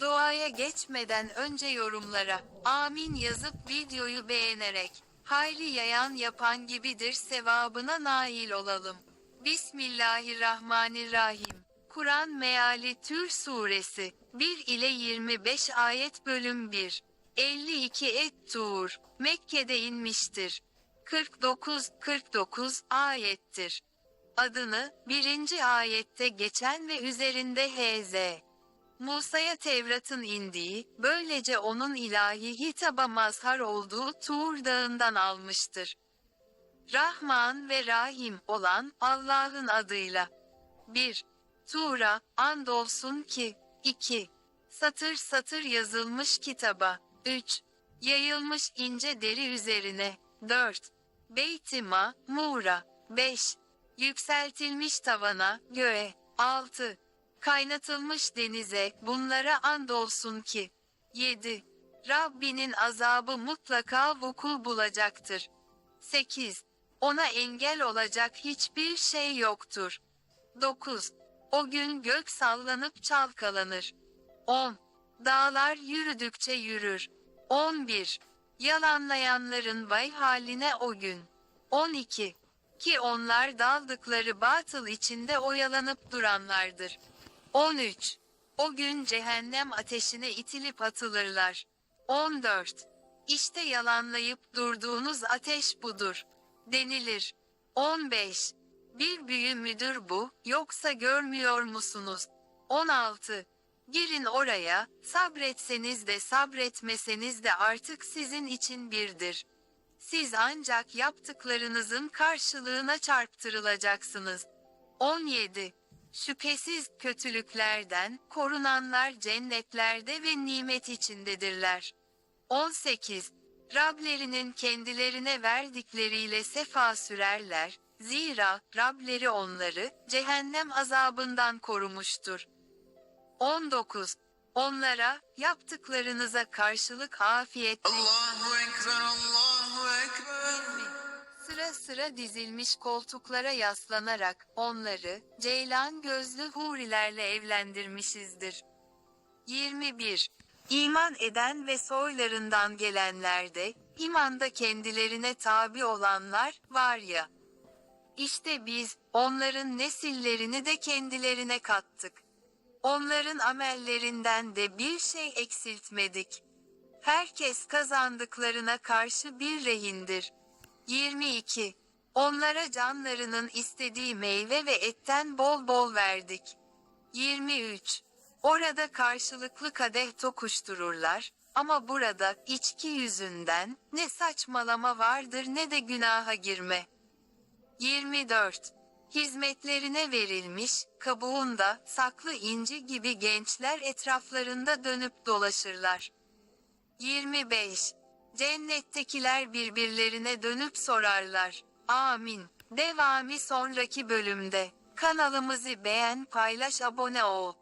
Duaya geçmeden önce yorumlara amin yazıp videoyu beğenerek hayri yayan yapan gibidir sevabına nail olalım. Bismillahirrahmanirrahim. Kur'an Meali Tür Suresi 1 ile 25 ayet bölüm 1. 52 Et-Tur Mekke'de inmiştir. 49 49 ayettir. Adını birinci ayette geçen ve üzerinde H.Z. Musa'ya Tevrat'ın indiği, böylece onun ilahi hitaba mazhar olduğu Tur dağından almıştır. Rahman ve Rahim olan Allah'ın adıyla. 1. Tur'a, andolsun ki, 2. Satır satır yazılmış kitaba, 3. Yayılmış ince deri üzerine, 4. Beytima, Mura, 5. Yükseltilmiş tavana, göğe, 6. Kaynatılmış denize, bunlara andolsun ki, 7. Rabbinin azabı mutlaka vuku bulacaktır. 8. Ona engel olacak hiçbir şey yoktur. 9. O gün gök sallanıp çalkalanır. 10. Dağlar yürüdükçe yürür. 11. Yalanlayanların vay haline o gün. 12. Ki onlar daldıkları batıl içinde oyalanıp duranlardır. 13. O gün cehennem ateşine itilip atılırlar. 14. İşte yalanlayıp durduğunuz ateş budur. Denilir. 15. Bir büyü müdür bu, yoksa görmüyor musunuz? 16. Girin oraya, sabretseniz de sabretmeseniz de artık sizin için birdir. Siz ancak yaptıklarınızın karşılığına çarptırılacaksınız. 17. Şüphesiz kötülüklerden korunanlar cennetlerde ve nimet içindedirler. 18. Rablerinin kendilerine verdikleriyle sefa sürerler, zira Rableri onları cehennem azabından korumuştur. 19. Onlara yaptıklarınıza karşılık afiyetle Allahu Ekber. Sıra dizilmiş koltuklara yaslanarak onları ceylan gözlü hurilerle evlendirmişizdir. 21. İman eden ve soylarından gelenlerde, imanda kendilerine tabi olanlar var ya. İşte biz, onların nesillerini de kendilerine kattık. Onların amellerinden de bir şey eksiltmedik. Herkes kazandıklarına karşı bir rehindir. 22. Onlara canlarının istediği meyve ve etten bol bol verdik. 23. Orada karşılıklı kadeh tokuştururlar, ama burada içki yüzünden ne saçmalama vardır ne de günaha girme. 24. Hizmetlerine verilmiş, kabuğunda saklı inci gibi gençler etraflarında dönüp dolaşırlar. 25. Cennettekiler birbirlerine dönüp sorarlar. Amin. Devamı sonraki bölümde. Kanalımızı beğen, paylaş, abone ol.